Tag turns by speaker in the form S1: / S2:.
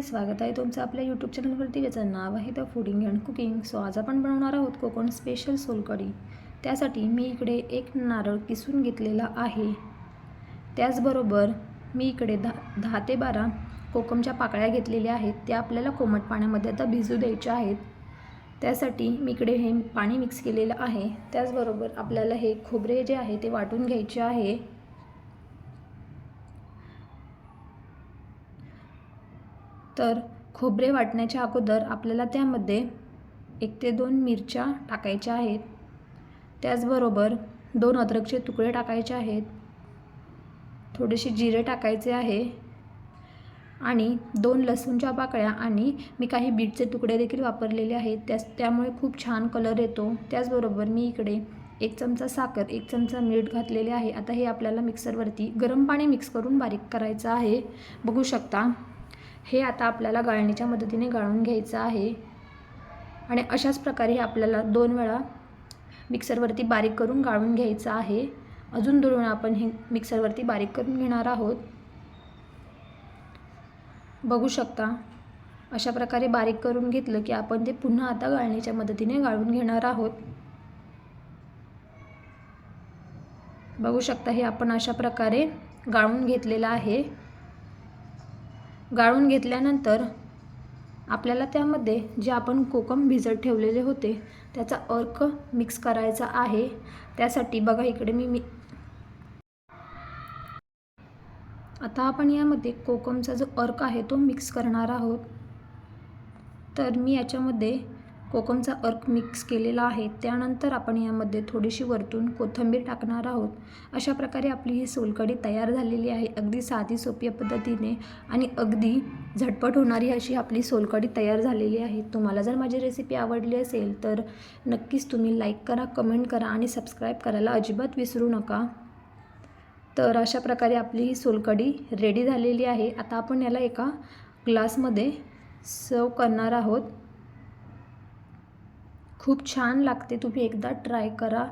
S1: स्वागत आहे तुमचं आपल्या यूट्यूब चॅनलवरती ज्याचं नाव आहे the fooding and cooking so आज आपण बनवणार आहोत कोकण स्पेशल सोलकढी त्यासाठी मी इकडे एक नारळ किसून घेतलेला आहे. त्याचबरोबर मी इकडे दहा दहा ते बारा कोकमच्या पाकळ्या घेतलेल्या आहेत. त्या आपल्याला कोमट पाण्यामध्ये आता भिजू द्यायच्या आहेत. त्यासाठी मी इकडे हे पाणी मिक्स केलेलं आहे. त्याचबरोबर आपल्याला हे खोबरे जे आहे ते वाटून घ्यायचे आहे. तर खोबरे वाटण्याच्या अगोदर आपल्याला त्यामध्ये एक ते दोन मिरच्या टाकायच्या आहेत. त्याचबरोबर दोन अद्रकचे तुकडे टाकायचे आहेत. थोडेसे जिरे टाकायचे आहे. आणि दोन लसूणच्या पाकळ्या आणि मी काही बीटचे तुकडे देखील वापरलेले आहेत. त्यास त्यामुळे खूप छान कलर येतो. त्याचबरोबर मी इकडे एक चमचा साखर एक चमचा मीठ घातलेले आहे. आता हे आपल्याला मिक्सरवरती गरम पाणी मिक्स करून बारीक करायचं आहे. बघू शकता. हे आता आपल्याला गाळणीच्या मदतीने गाळून घ्यायचं आहे. आणि अशाच प्रकारे हे आपल्याला दोन वेळा मिक्सरवरती बारीक करून गाळून घ्यायचं आहे. अजून दोन वेळा आपण हे मिक्सरवरती बारीक करून घेणार आहोत. बघू शकता अशा प्रकारे बारीक करून घेतलं की आपण ते पुन्हा आता गाळणीच्या मदतीने गाळून घेणार आहोत. बघू शकता हे आपण अशा प्रकारे गाळून घेतलेलं आहे. गाळून घेतल्यानंतर आपल्याला त्यामध्ये जे आपण कोकम भिजत ठेवलेले होते त्याचा अर्क मिक्स करायचा आहे. त्यासाठी बघा इकडे मी मी आता आपण यामध्ये कोकमचा जो अर्क आहे तो मिक्स करणार आहोत. तर मी याच्यामध्ये कोकमचा अर्क मिक्स केलेला आहे. त्यानंतर आपण यामध्ये थोडीशी वरतून कोथिंबीर टाकणार आहोत. अशा प्रकारे आपली ही सोलकढी तयार झालेली आहे. अगदी साधी सोप्या पद्धतीने आणि अगदी झटपट होणारी अशी आपली सोलकढी तयार झालेली आहे. तुम्हाला जर माझी रेसिपी आवडली असेल तर नक्कीच तुम्ही लाईक करा कमेंट करा आणि सबस्क्राईब करायला अजिबात विसरू नका. तर अशा प्रकारे आपली ही सोलकढी रेडी झालेली आहे. आता आपण याला एका ग्लासमध्ये सर्व करणार आहोत. खूप छान लागते. तुम्ही एकदा ट्राय करा.